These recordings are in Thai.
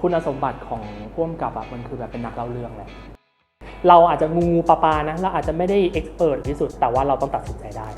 คุณสมบัติของพ่วงกับอะมันคือแบบเป็นนักเล่าเรื่องแหละเราอาจจะงูงูปลาปลานะเราอาจจะไม่ได้เอ็กซ์เพรสที่สุด แต่ว่าเราต้องตัดสินใจได้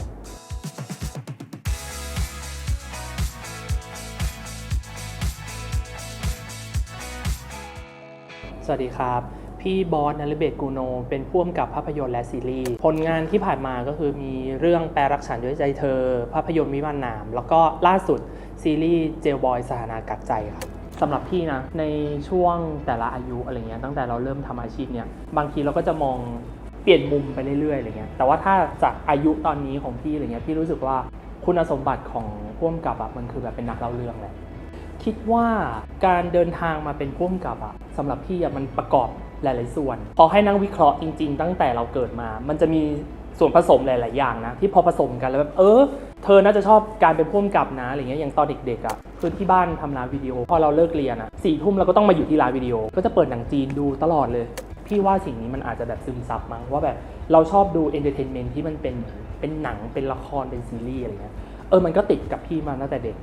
สวัสดีครับ พี่บอสนฤเบศกูโน เป็นผู้กำกับภาพยนตร์และซีรีส์ผลงานที่ผ่านมาก็คือมีเรื่องแปรรักฉันด้วยใจเธอ ภาพยนตร์วิมานหนาม แล้วก็ล่าสุดซีรีส์เจลบอยสถานากักใจครับ สำหรับพี่นะในช่วงแต่ละอายุอะไรเงี้ยตั้งแต่เราเริ่มทำอาชีพเนี่ยบางทีเราก็จะมองเปลี่ยนมุมไปเรื่อยๆอะไรเงี้ยแต่ว่าถ้าจากอายุตอนนี้ของพี่อะไรเงี้ยพี่รู้สึกว่าคุณสมบัติของผู้กำกับอะมันคือแบบเป็นนักเล่าเรื่องแหละคิดว่าการเดินทางมาเป็นผู้กำกับอะสำหรับพี่อะมันประกอบหลาย ๆ ส่วนพอให้นั่งวิเคราะห์จริง ๆ ตั้งแต่เราเกิดมา มันจะมี ส่วนผสมหลาย ๆ อย่างนะ ที่พอผสมกันแล้วแบบเออ เธอน่าจะชอบการเป็นผู้กำกับนะอะไรเงี้ยอย่างตอนเด็ก ๆอะคือที่บ้านทำร้านวิดีโอ พอเราเลิกเรียนอะสี่ทุ่มเราก็ต้องมาอยู่ที่ร้านวิดีโอ ก็จะเปิดหนังจีนดูตลอดเลย พี่ว่าสิ่งนี้มันอาจจะแบบซึมซับมั้งว่าแบบเราชอบดูเอนเตอร์เทนเมนต์ที่มันเป็นเป็นหนังเป็นละครเป็นซีรีส์อะไรเงี้ยเออมันก็ติดกับพี่มาตั้งแต่เด็ก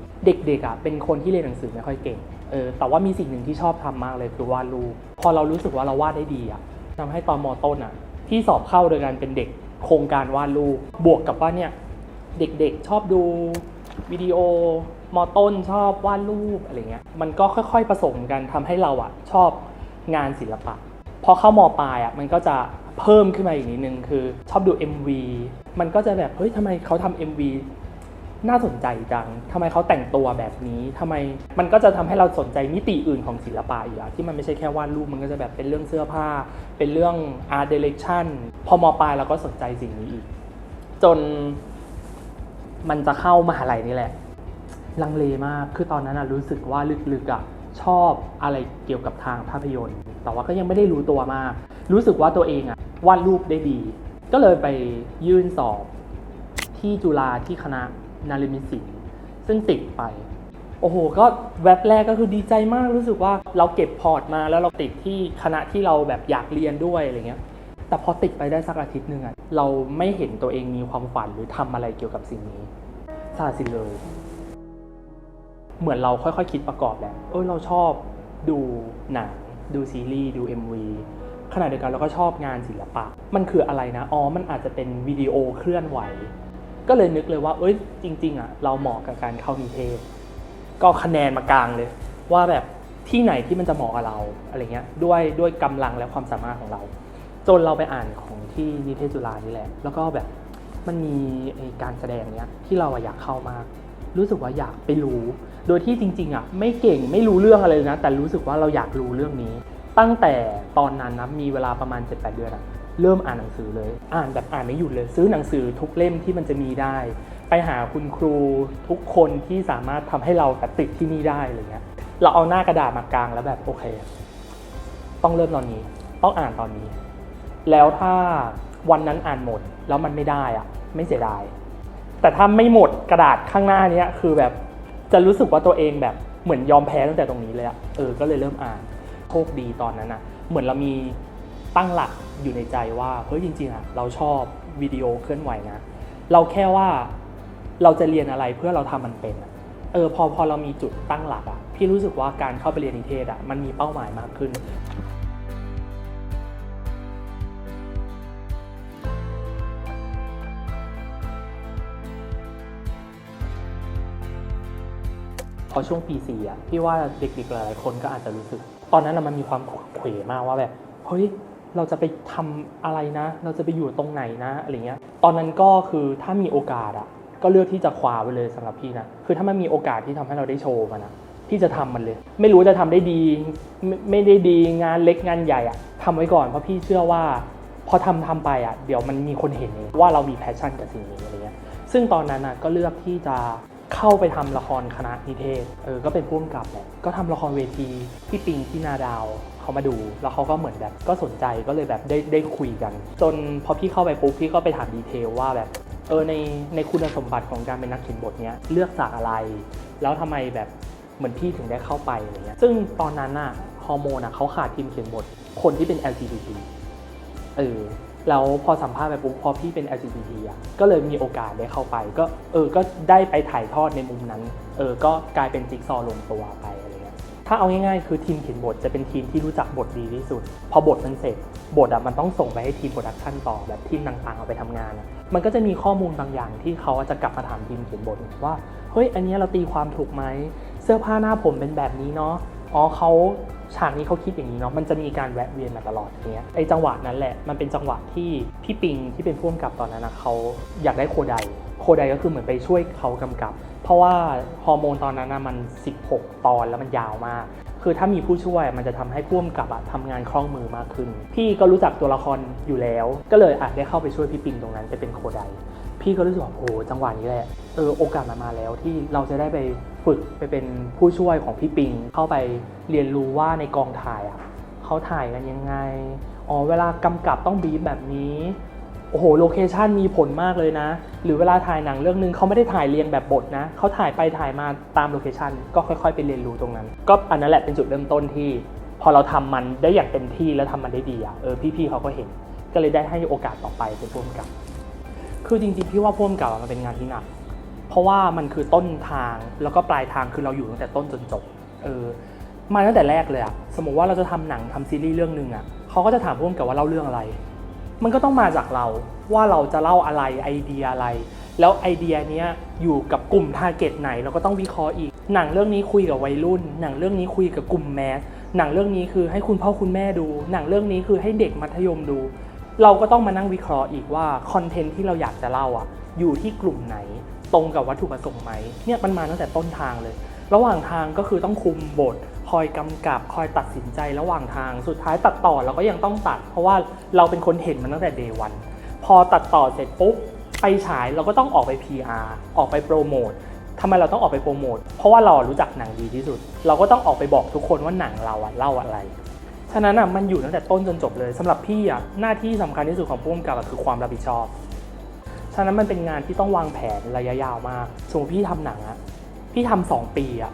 เด็กๆอะเป็นคนที่เรียนหนังสือไม่ค่อยเก่งเออแต่ว่ามีสิ่งหนึ่งที่ชอบทำมากเลยคือวาดรูปพอเรารู้สึกว่าเราวาดได้ดีอะทำให้ตอนมต้นอะที่สอบเข้าโดยการเป็นเด็ก โครงการวาดรูปบวกกับว่าเนี่ยเด็กๆชอบดูวิดีโอมต้นชอบวาดรูปอะไรเงี้ยมันก็ค่อยๆผสมกันทำให้เราอะชอบงานศิลปะพอเข้ามปลายอะมันก็จะเพิ่มขึ้นมาอีกนิดนึงคือชอบดู MV มันก็จะแบบเฮ้ยทำไมเขาทำ MV น่าสนใจจังทำไมเขาแต่งตัวแบบนี้ทำไมมันก็จะทำให้เราสนใจมิติอื่นของศิลปะอยู่อะที่มันไม่ใช่แค่วาดรูปมันก็จะแบบเป็นเรื่องเสื้อผ้า เป็นเรื่อง art direction พอมปลายเราก็สนใจสิ่งนี้อีก จนมันจะเข้ามหาลัยนี่แหละ ลังเลมากคือตอนนั้นอะรู้สึกว่าลึกๆอะชอบอะไรเกี่ยวกับทางภาพยนตร์ แต่ว่าก็ยังไม่ได้รู้ตัวมาก รู้สึกว่าตัวเองอะวาดรูปได้ดี ก็เลยไปยื่นสอบที่จุฬาที่คณะ นาริมิตศิซึ่งติดไป โอ้โห ก็แว็บแรกก็คือดีใจมากรู้สึกว่าเราเก็บพอร์ตมาแล้วเราติดที่คณะที่เราแบบอยากเรียนด้วยอะไรเงี้ยแต่พอติดไปได้สักอาทิตย์หนึ่งอะเราไม่เห็นตัวเองมีความฝันหรือทำอะไรเกี่ยวกับสิ่งนี้สละสินเลย เหมือนเราค่อยๆ คิดประกอบแหละเออเราชอบดูหนังดูซีรีส์ดู MV ขณะเดียวกันเราก็ชอบงานศิลปะ มันคืออะไรนะ อ๋อ มันอาจจะเป็นวิดีโอเคลื่อนไหว ก็เลยนึกเลยว่า เอ้ยจริง ๆอะเราเหมาะกับการเข้านิเทศ ก็คะแนนมากลางเลย ว่าแบบที่ไหนที่มันจะเหมาะกับเราอะไรเงี้ยด้วยด้วยกำลังและความสามารถของเรา จนเราไปอ่านของที่นิเทศจุฬานี่แหละ แล้วก็แบบมันมีการแสดงเนี้ยที่เราอะอยากเข้ามาก รู้สึกว่าอยากไปรู้ โดยที่จริงๆอะไม่เก่งไม่รู้เรื่องอะไรเลยนะ แต่รู้สึกว่าเราอยากรู้เรื่องนี้ ตั้งแต่ตอนนั้นนะมีเวลาประมาณ 7-8 เดือนอะ เริ่มอ่านหนังสือเลย อ่านแบบอ่านไม่หยุดเลย ซื้อหนังสือทุกเล่มที่มันจะมีได้ ไปหาคุณครูทุกคนที่สามารถทำให้เราแบบติดที่นี่ได้อะไรเงี้ยเราเอาหน้ากระดาษมากางแล้วแบบโอเค ต้องเริ่มตอนนี้ ต้องอ่านตอนนี้ แล้วถ้าวันนั้นอ่านหมดแล้วมันไม่ได้อะไม่เสียดาย แต่ถ้าไม่หมดกระดาษข้างหน้านี้คือแบบจะรู้สึกว่าตัวเองแบบเหมือนยอมแพ้ตั้งแต่ตรงนี้เลยอะเออก็เลยเริ่มอ่านโชคดีตอนนั้นอะเหมือนเรามี ตั้งหลักอยู่ในใจว่าเฮ้ยจริงๆอะเราชอบวิดีโอเคลื่อนไหวนะเราแค่ว่าเราจะเรียนอะไรเพื่อเราทำมันเป็นเออพอพอเรามีจุดตั้งหลักอะพี่รู้สึกว่าการเข้าไปเรียนนิเทศอะมันมีเป้าหมายมากขึ้นพอช่วงปีสี่อะพี่ว่าเด็กๆหลายๆคนก็อาจจะรู้สึก ตอนนั้นมันมีความเขวมากว่าแบบ เฮ้ย เราจะไปทำอะไรนะ เราจะไปอยู่ตรงไหนนะอะไรเงี้ย ตอนนั้นก็คือถ้ามีโอกาสอะก็เลือกที่จะคว้าไปเลยสำหรับพี่นะ คือถ้ามันมีโอกาสที่ทำให้เราได้โชว์มันนะพี่จะทำมันเลย ไม่รู้จะทำได้ดีไม่ไม่ได้ดีงานเล็กงานใหญ่อะทำไว้ก่อนเพราะพี่เชื่อว่า พอทำทำไปอะเดี๋ยวมันมีคนเห็นเองว่าเรามีแพชชั่นกับสิ่งนี้อะไรเงี้ย ซึ่งตอนนั้นนะก็เลือกที่จะ เข้าไปทำละครคณะนิเทศ เออ ก็เป็นผู้กำกับแหละก็ทำละครเวทีพี่ปิงที่นาดาวเขามาดู แล้วเขาก็เหมือนแบบก็สนใจก็เลยแบบได้ได้คุยกัน จนพอพี่เข้าไปปุ๊บพี่ก็ไปถามดีเทลว่าแบบ เออในในคุณสมบัติของการเป็นนักเขียนบทเนี้ยเลือกจากอะไร แล้วทำไมแบบเหมือนพี่ถึงได้เข้าไปอะไรเงี้ย ซึ่งตอนนั้นน่ะฮอร์โมนอะเขาขาดทีมเขียนบทคนที่เป็น LGBT เออ แล้วพอสัมภาษณ์ไปปุ๊บพอพี่เป็น LGBT อะก็เลยมีโอกาสได้เข้าไป ก็เออก็ได้ไปถ่ายทอดในมุมนั้นเออก็กลายเป็นจิ๊กซอว์ลงตัวไปอะไรเงี้ยถ้าเอาง่ายๆ คือทีมเขียนบทจะเป็นทีมที่รู้จักบทดีที่สุด พอบทมันเสร็จบทอะมันต้องส่งไปให้ทีมโปรดักชันต่อแบบทีมต่างๆเอาไปทำงาน มันก็จะมีข้อมูลบางอย่างที่เขาจะกลับมาถามทีมเขียนบทว่าเฮ้ยอันนี้เราตีความถูกไหมเสื้อผ้าหน้าผมเป็นแบบนี้เนาะอ๋อเขา ฉากนี้เขาคิดอย่างนี้เนาะ มันจะมีการแวะเวียนมาตลอดอย่างเงี้ยไอ้จังหวะนั้นแหละ มันเป็นจังหวะที่พี่ปิงที่เป็นผู้กำกับตอนนั้นนะเขาอยากได้โคไดโคไดก็คือเหมือนไปช่วยเขากำกับ เพราะว่าฮอร์โมนตอนนั้นนะมัน 16 ตอนแล้วมันยาวมาก คือถ้ามีผู้ช่วยมันจะทำให้พ่วงกับอะทำงานคล่องมือมากขึ้น พี่ก็รู้จักตัวละครอยู่แล้ว ก็เลยอาจได้เข้าไปช่วยพี่ปิงตรงนั้นไปเป็นโคได พี่ก็รู้สึกว่าโอ้โหจังหวะนี้แหละเออโอกาสมันมาแล้วที่เราจะได้ไปฝึกไปเป็นผู้ช่วยของพี่ปิง เข้าไปเรียนรู้ว่าในกองถ่ายอะเขาถ่ายกันยังไงอ๋อเวลากำกับต้องบีบแบบนี้โอ้โหโลเคชันมีผลมากเลยนะ หรือเวลาถ่ายหนังเรื่องนึงเขาไม่ได้ถ่ายเรียงแบบบทนะเขาถ่ายไปถ่ายมาตามโลเคชันก็ค่อยๆไปเรียนรู้ตรงนั้น ก็อันนั้นแหละเป็นจุดเริ่มต้นที่ พอเราทำมันได้อย่างเต็มที่แล้วทำมันได้ดีอะเออพี่ๆเขาก็เห็น ก็เลยได้ให้โอกาสต่อไปเป็นผู้กำกับ คือจริงๆพี่ว่าพ่วงกับมันเป็นงานที่หนัก เพราะว่ามันคือต้นทางแล้วก็ปลายทางคือเราอยู่ตั้งแต่ต้นจนจบเออมาตั้งแต่แรกเลยอะสมมติว่าเราจะทำหนังทำซีรีส์เรื่องหนึ่งอะเขาก็จะถามพ่วงกับว่าเล่าเรื่องอะไร มันก็ต้องมาจากเราว่าเราจะเล่าอะไรไอเดียอะไร แล้วไอเดียเนี้ยอยู่กับกลุ่มทาร์เก็ตไหนเราก็ต้องวิเคราะห์อีก หนังเรื่องนี้คุยกับวัยรุ่น หนังเรื่องนี้คุยกับกลุ่มแมสหนังเรื่องนี้คือให้คุณพ่อคุณแม่ดู หนังเรื่องนี้คือให้เด็กมัธยมดู เราก็ต้องมานั่งวิเคราะห์อีกว่าคอนเทนต์ที่เราอยากจะเล่าอะอยู่ที่กลุ่มไหนตรงกับวัตถุประสงค์ไหมเนี่ยมันมาตั้งแต่ต้นทางเลย ระหว่างทางก็คือต้องคุมบท คอยกำกับ คอยตัดสินใจระหว่างทางสุดท้ายตัดต่อเราก็ยังต้องตัด เพราะว่าเราเป็นคนเห็นมันตั้งแต่เดวันพอตัดต่อเสร็จปุ๊บไปฉายเราก็ต้องออกไป PR ออกไปโปรโมททำไมเราต้องออกไปโปรโมทเพราะว่าเรารู้จักหนังดีที่สุด เราก็ต้องออกไปบอกทุกคนว่าหนังเราอะเล่าอะไร ฉะนั้นอะมันอยู่ตั้งแต่ต้นจนจบเลยสำหรับพี่อะหน้าที่สำคัญที่สุดของผู้กำกับคือความรับผิดชอบ ฉะนั้นมันเป็นงานที่ต้องวางแผนระยะยาวมากสมมติพี่ทำหนังอะพี่ทำสองปีอะ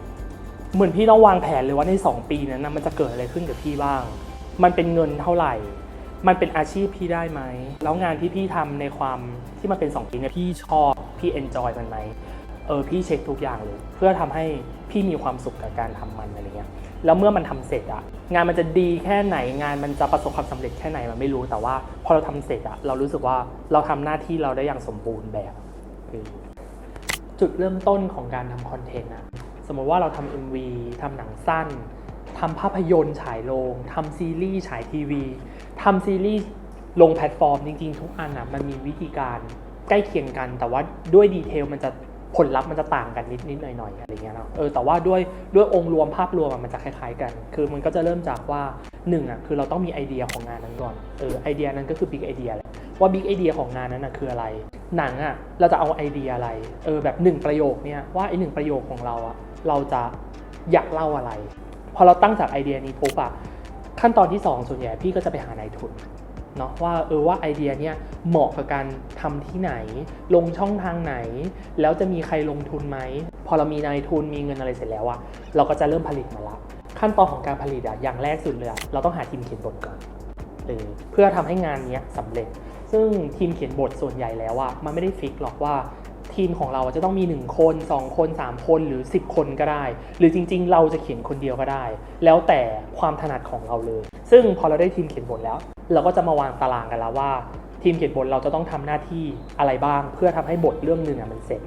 เหมือนพี่ต้องวางแผนเลยว่าในสองปีนั้นนะมันจะเกิดอะไรขึ้นกับพี่บ้าง มันเป็นเงินเท่าไหร่ มันเป็นอาชีพพี่ได้ไหม แล้วงานที่พี่ทำในความที่มันเป็นสองปีเนี่ยพี่ชอบพี่เอนจอยมันไหมเออพี่เช็คทุกอย่างเลย เพื่อทำให้พี่มีความสุขกับการทำมันอะไรเงี้ย แล้วเมื่อมันทำเสร็จอะงานมันจะดีแค่ไหนงานมันจะประสบความสำเร็จแค่ไหนมันไม่รู้แต่ว่าพอเราทำเสร็จอะเรารู้สึกว่าเราทำหน้าที่เราได้อย่างสมบูรณ์แบบจุดเริ่มต้นของการทำคอนเทนต์อะสมมติว่าเราทำ MV ทำหนังสั้นทำภาพยนตร์ฉายโรงทำซีรีส์ฉายทีวีทำซีรีส์ลงแพลตฟอร์มจริงๆ ทุกอันอะมันมีวิธีการใกล้เคียงกัน แต่ว่าด้วยดีเทลมันจะ ผลลัพธ์มันจะต่างกันนิดนิดหน่อยๆอะไรเงี้ยเนาะเออแต่ว่าด้วยด้วยองค์รวมภาพรวมมันจะคล้ายๆกัน คือมันก็จะเริ่มจากว่าหนึ่งอะคือเราต้องมีไอเดียของงานนั้นก่อนเออไอเดียนั้นก็คือบิ๊กไอเดียแหละว่าบิ๊กไอเดียของงานนั้นนะคืออะไร หนังอะเราจะเอาไอเดียอะไรเออแบบหนึ่งประโยคเนี่ยว่าไอหนึ่งประโยคของเราอะเราจะอยากเล่าอะไร พอเราตั้งจากไอเดียนี้ปุ๊บอะขั้นตอนที่สองส่วนใหญ่พี่ก็จะไปหานายทุน เนาะว่าเออว่าไอเดียเนี้ยเหมาะกับการทำที่ไหน ลงช่องทางไหน แล้วจะมีใครลงทุนไหม พอเรามีนายทุนมีเงินอะไรเสร็จแล้วอะเราก็จะเริ่มผลิตมาละขั้นตอนของการผลิตอะอย่างแรกสุดเลยเราต้องหาทีมเขียนบทก่อนเออเพื่อทำให้งานนี้ยสำเร็จ ซึ่งทีมเขียนบทส่วนใหญ่แล้วอะมันไม่ได้ฟิกหรอกว่าทีมของเราจะต้องมี 1 คน 2 คน 3 คนหรือ 10 คนก็ได้ หรือจริง ๆ เราจะเขียนคนเดียวก็ได้ แล้วแต่ความถนัดของเราเลย ซึ่งพอเราได้ทีมเขียนบทแล้ว เราก็จะมาวางตารางกันแล้วว่า ทีมเขียนบทเราจะต้องทำหน้าที่อะไรบ้าง เพื่อทำให้บทเรื่องหนึ่งอะมันเสร็จ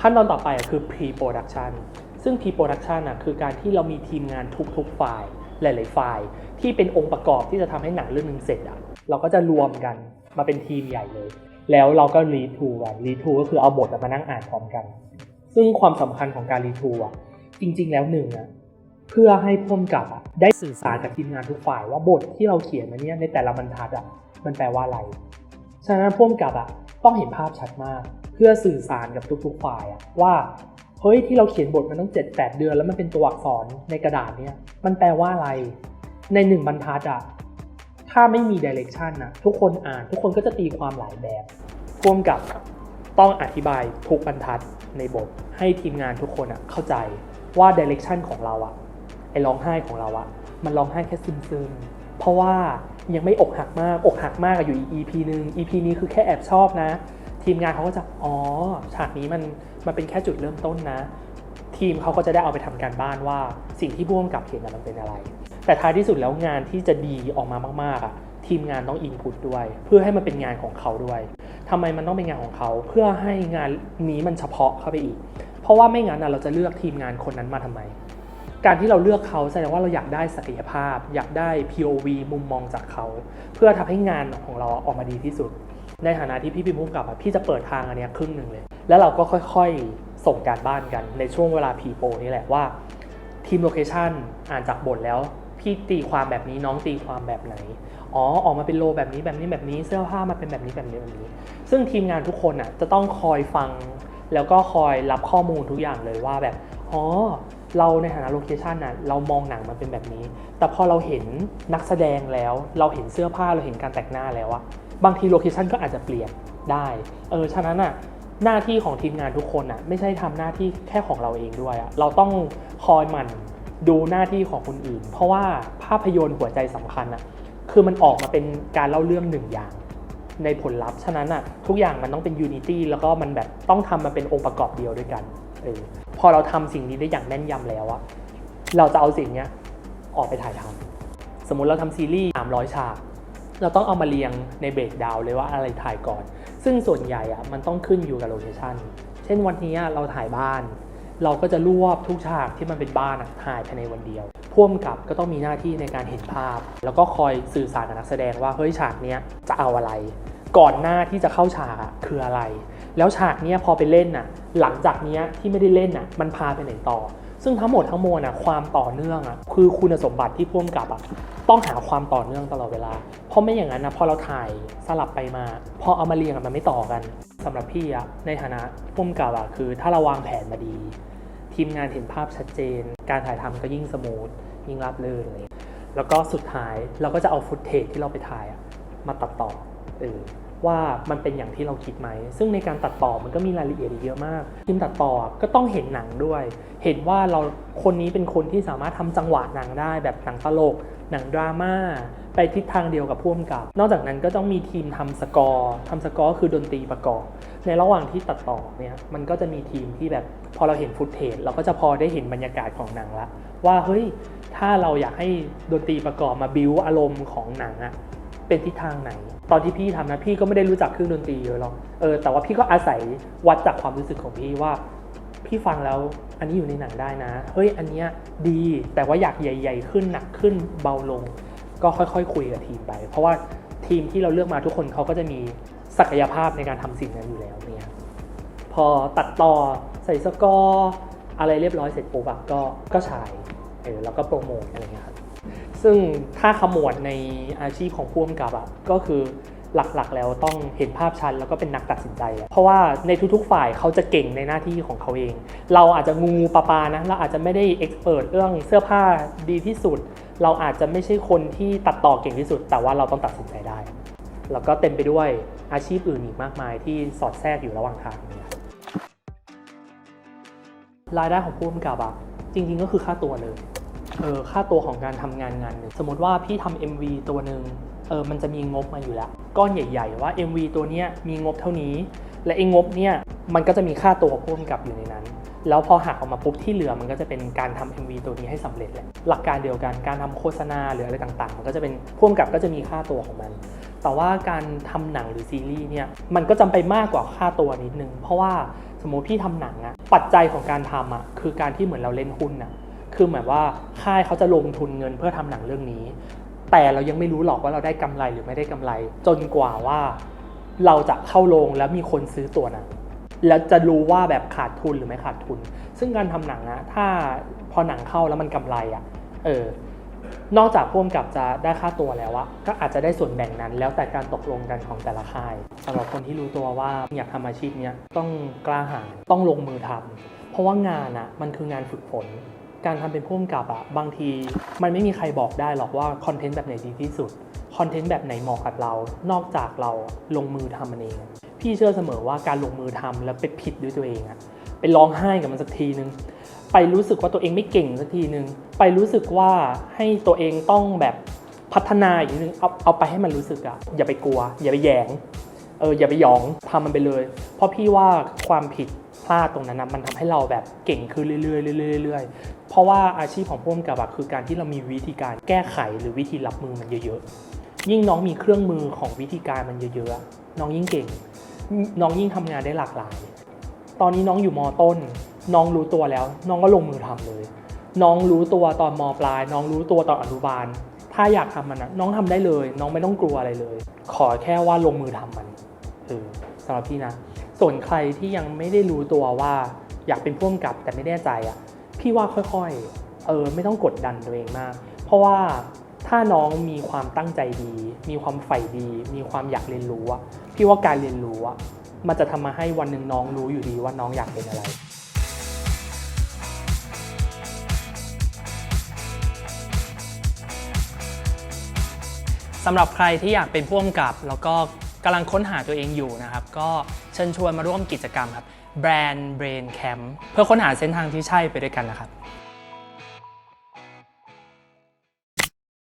ขั้นตอนต่อไปอะคือ pre production ซึ่ง pre production อะคือการที่เรามีทีมงานทุกๆฝ่ายหลายๆฝ่ายที่เป็นองค์ประกอบที่จะทำให้หนังเรื่องหนึงเสร็จอะเราก็จะรวมกันมาเป็นทีมใหญ่เลย แล้วเราก็รีทูกันรีทูก็คือเอาบทอะมานั่งอ่านพร้อมกัน ซึ่งความสำคัญของการรีทูอะจริง ๆ แล้วหนึ่งอะ เพื่อให้พ่วงกับได้สื่อสารกับทีมงานทุกฝ่ายว่าบทที่เราเขียนมาเนี่ยในแต่ละบรรทัดอะมันแปลว่าอะไร ฉะนั้นพ่วงกับอะต้องเห็นภาพชัดมาก เพื่อสื่อสารกับทุกๆฝ่ายอะว่าเฮ้ยที่เราเขียนบทมันต้องเจ็ดแปดเดือน แล้วมันเป็นตัวอักษรในกระดาษเนี่ยมันแปลว่าอะไร ในหนึ่งบรรทัดอะถ้าไม่มีดิเรกชันนะทุกคนอ่านทุกคนก็จะตีความหลายแบบพ่วงกับต้องอธิบายทุกบรรทัดในบทให้ทีมงานทุกคนอะเข้าใจว่าดิเรกชันของเราอะ ไอ้ร้องไห้ของเราอะมันร้องไห้แค่ซึมๆเพราะว่ายังไม่อกหักมากอกหักมากอยู่อีก EP หนึ่ง EP นี้คือแค่แอบชอบนะ ทีมงานเขาก็จะอ๋อฉากนี้มันมันเป็นแค่จุดเริ่มต้นนะ ทีมเขาก็จะได้เอาไปทำการบ้านว่าสิ่งที่ผู้กำกับเห็นน่ะมันเป็นอะไร แต่ท้ายที่สุดแล้วงานที่จะดีออกมามากๆอะทีมงานต้องอินพุตด้วย เพื่อให้มันเป็นงานของเขาด้วยทำไมมันต้องเป็นงานของเขา เพื่อให้งานนี้มันเฉพาะเข้าไปอีก เพราะว่าไม่งั้นน่ะเราจะเลือกทีมงานคนนั้นมาทำไม การที่เราเลือกเขาแสดงว่าเราอยากได้ศักยภาพ อยากได้ POV มุมมองจากเขา เพื่อทำให้งานของเราออกมาดีที่สุด ในฐานะที่พี่พิมพ์พุ่มกับพี่จะเปิดทางอันนี้ครึ่งหนึ่งเลย แล้วเราก็ค่อยๆส่งการบ้านกันในช่วงเวลาพีโปนี่แหละว่าทีมโลเคชันอ่านจากบทแล้วพี่ตีความแบบนี้น้องตีความแบบไหน อ๋อ ออกมาเป็นโลแบบนี้แบบนี้แบบนี้เสื้อผ้ามาเป็นแบบนี้แบบนี้แบบนี้ ซึ่งทีมงานทุกคนอะจะต้องคอยฟัง แล้วก็คอยรับข้อมูลทุกอย่างเลยว่าแบบ อ๋อ เราในฐานะโลเคชันน่ะเรามองหนังมันเป็นแบบนี้ แต่พอเราเห็นนักแสดงแล้ว เราเห็นเสื้อผ้าเราเห็นการแต่งหน้าแล้วอะบางทีโลเคชันก็อาจจะเปลี่ยนได้เออฉะนั้นอะหน้าที่ของทีมงานทุกคนอะไม่ใช่ทำหน้าที่แค่ของเราเองด้วยอะเราต้องคอยหมั่นดูหน้าที่ของคนอื่น เพราะว่าภาพยนตร์หัวใจสำคัญอะคือมันออกมาเป็นการเล่าเรื่องหนึ่งอย่างในผลลัพธ์ ฉะนั้นอะทุกอย่างมันต้องเป็นยูนิตี้แล้วก็มันแบบต้องทำมาเป็นองค์ประกอบเดียวด้วยกันเออ พอเราทำสิ่งนี้ได้อย่างแม่นยำแล้วอะเราจะเอาสิ่งเนี้ยออกไปถ่ายทำสมมุติเราทำซีรีส์300 ฉาก เราต้องเอามาเรียงในเบรกดาวเลยว่าอะไรถ่ายก่อน ซึ่งส่วนใหญ่อะมันต้องขึ้นอยู่กับโลเคชันเช่นวันนี้เราถ่ายบ้าน เราก็จะรวบทุกฉากที่มันเป็นบ้านถ่ายภายในวันเดียวพ่วมกับก็ต้องมีหน้าที่ในการเห็นภาพ แล้วก็คอยสื่อสารกับนักแสดงว่าเฮ้ยฉากเนี้ยจะเอาอะไร ก่อนหน้าที่จะเข้าฉากคืออะไร แล้วฉากเนี้ยพอไปเล่นน่ะหลังจากเนี้ยที่ไม่ได้เล่นน่ะมันพาไปไหนต่อ ซึ่งทั้งหมดทั้งมวลน่ะความต่อเนื่องอะคือคุณสมบัติที่พ่วงกับอะต้องหาความต่อเนื่องตลอดเวลา เพราะไม่อย่างนั้นนะพอเราถ่ายสลับไปมา พอเอามาเรียงมันไม่ต่อกันสำหรับพี่อะในฐานะพ่วงกับอะคือถ้าเราวางแผนมาดี ทีมงานเห็นภาพชัดเจน การถ่ายทำก็ยิ่งสมูทยิ่งราบรื่นเลยแล้วก็สุดท้ายเราก็จะเอาฟุตเทจที่เราไปถ่ายมาตัดต่อเออ ว่ามันเป็นอย่างที่เราคิดไหม ซึ่งในการตัดต่อมันก็มีรายละเอียดเยอะมาก ทีมตัดต่อก็ต้องเห็นหนังด้วย เห็นว่าเราคนนี้เป็นคนที่สามารถทำจังหวะหนังได้แบบหนังตลก หนังดราม่า ไปทิศทางเดียวกับพ่วงกับ นอกจากนั้นก็ต้องมีทีมทำสกอร์ทำสกอร์คือดนตรีประกอบ ในระหว่างที่ตัดต่อเนี่ย มันก็จะมีทีมที่แบบพอเราเห็นฟุตเทจเราก็จะพอได้เห็นบรรยากาศของหนังละว่าเฮ้ย ถ้าเราอยากให้ดนตรีประกอบมาบิวอารมณ์ของหนังอะ เป็นทิศทางไหน ตอนที่พี่ทำนะ พี่ก็ไม่ได้รู้จักเครื่องดนตรีเยอะหรอกเออแต่ว่าพี่ก็อาศัยวัดจากความรู้สึกของพี่ว่า พี่ฟังแล้วอันนี้อยู่ในหนังได้นะเฮ้ยอันเนี้ยดีแต่ว่าอยากใหญ่ ๆ ขึ้นหนักขึ้นเบาลง ก็ค่อยๆคุยกับทีมไป เพราะว่าทีมที่เราเลือกมาทุกคนเขาก็จะมีศักยภาพในการทำสิ่งนั้นอยู่แล้วเนี่ยพอตัดต่อใส่สกอร์อะไรเรียบร้อยเสร็จปุ๊บก็ก็ฉายเออแล้วก็โปรโมทอะไรเงี้ยครับ ซึ่งถ้าขมวดในอาชีพของผู้กำกับอะก็คือหลักๆ แล้วต้องเห็นภาพชัดแล้วก็เป็นนักตัดสินใจ เพราะว่าในทุกๆฝ่ายเขาจะเก่งในหน้าที่ของเขาเอง เราอาจจะงูปลาปานะเราอาจจะไม่ได้เอ็กซ์เพรสเรื่องเสื้อผ้าดีที่สุด เราอาจจะไม่ใช่คนที่ตัดต่อเก่งที่สุด แต่ว่าเราต้องตัดสินใจได้ แล้วก็เต็มไปด้วยอาชีพอื่นอีกมากมายที่สอดแทรกอยู่ระหว่างทางรายได้ของผู้กำกับอะจริง ๆ ก็คือค่าตัวเลย เออค่าตัวของการทำงานงานหนึ่งสมมติว่าพี่ทำ MV ตัวหนึ่งเออมันจะมีงบมาอยู่แล้ว ก้อนใหญ่ ๆ ว่า MV ตัวเนี้ยมีงบเท่านี้ และไอ้งบเนี่ยมันก็จะมีค่าตัวของผู้กำกับอยู่ในนั้น แล้วพอหักออกมาปุ๊บที่เหลือมันก็จะเป็นการทำ MV ตัวนี้ให้สำเร็จแหละหลักการเดียวกันการทำโฆษณาหรืออะไรต่างๆ มันก็จะเป็นผู้กำกับก็จะมีค่าตัวของมันแต่ว่าการทำหนังหรือซีรีส์เนี่ยมันก็จำไปมากกว่าค่าตัวนิดนึง เพราะว่าสมมติพี่ทำหนังอะปัจจัยของการทำอะคือการที่เหมือนเราเล่นหุ้นอะ คือหมือนว่าค่ายเขาจะลงทุนเงินเพื่อทำหนังเรื่องนี้ แต่เรายังไม่รู้หรอกว่าเราได้กำไรหรือไม่ได้กำไร จนกว่าว่าเราจะเข้าโรงแล้วมีคนซื้อตัวนังแล้วจะรู้ว่าแบบขาดทุนหรือไม่ขาดทุน ซึ่งการทำหนังอะถ้าพอหนังเข้าแล้วมันกำไรอะเออนอกจากพ่วงกับจะได้ค่าตัวแล้วอะก็อาจจะได้ส่วนแบ่งนั้น แล้วแต่การตกลงกันของแต่ละค่ายสำหรับคนที่รู้ตัวว่าอยากทำอาชีพเนี้ยต้องกล้าหาญต้องลงมือทำเพราะว่างานอะมันคืองานฝึกฝน การทำเป็นพ่วงกับอะบางทีมันไม่มีใครบอกได้หรอกว่าคอนเทนต์แบบไหนดีที่สุดคอนเทนต์แบบไหนเหมาะกับเรา นอกจากเราลงมือทำมันเอง พี่เชื่อเสมอว่าการลงมือทำแล้วไปผิดด้วยตัวเองอะไปร้องไห้กับมันสักทีนึง ไปรู้สึกว่าตัวเองไม่เก่งสักทีนึง ไปรู้สึกว่าให้ตัวเองต้องแบบพัฒนาอีกนึงเอาเอาไปให้มันรู้สึกอะอย่าไปกลัว อย่าไปแยงเอออย่าไปหยองทำมันไปเลย เพราะพี่ว่าความผิด ลาดตรงนั้นนะมันทำให้เราแบบเก่งขึ้นเรื่อยๆเรื่อยๆเรื่อยๆเพราะว่าอาชีพของผู้กกับคือการที่เรามีวิธีการแก้ไขหรือวิธีรับมือมันเยอะๆ ยิ่งน้องมีเครื่องมือของวิธีการมันเยอะๆ น้องยิ่งเก่ง น้องยิ่งทำงานได้หลากหลาย ตอนนี้น้องอยู่มต้น น้องรู้ตัวแล้ว น้องก็ลงมือทำเลย น้องรู้ตัวตอนมปลาย น้องรู้ตัวตอนอนุบาล ถ้าอยากทำมันนะน้องทำได้เลย น้องไม่ต้องกลัวอะไรเลย ขอแค่ว่าลงมือทำมันเออสำหรับพี่นะ ส่วนใครที่ยังไม่ได้รู้ตัวว่าอยากเป็นพ่วงกับแต่ไม่แน่ใจอะพี่ว่าค่อยๆ เออไม่ต้องกดดันตัวเองมาก เพราะว่าถ้าน้องมีความตั้งใจดี มีความใฝ่ดี มีความอยากเรียนรู้อะพี่ว่าการเรียนรู้อะมันจะทำมาให้วันหนึ่งน้องรู้อยู่ดีว่าน้องอยากเป็นอะไรสำหรับใครที่อยากเป็นผู้กำกับแล้วก็ กำลังค้นหาตัวเองอยู่นะครับ ก็เชิญชวนมาร่วมกิจกรรมครับ Brand Brain Camp เพื่อค้นหาเส้นทางที่ใช่ไปด้วยกันนะครับ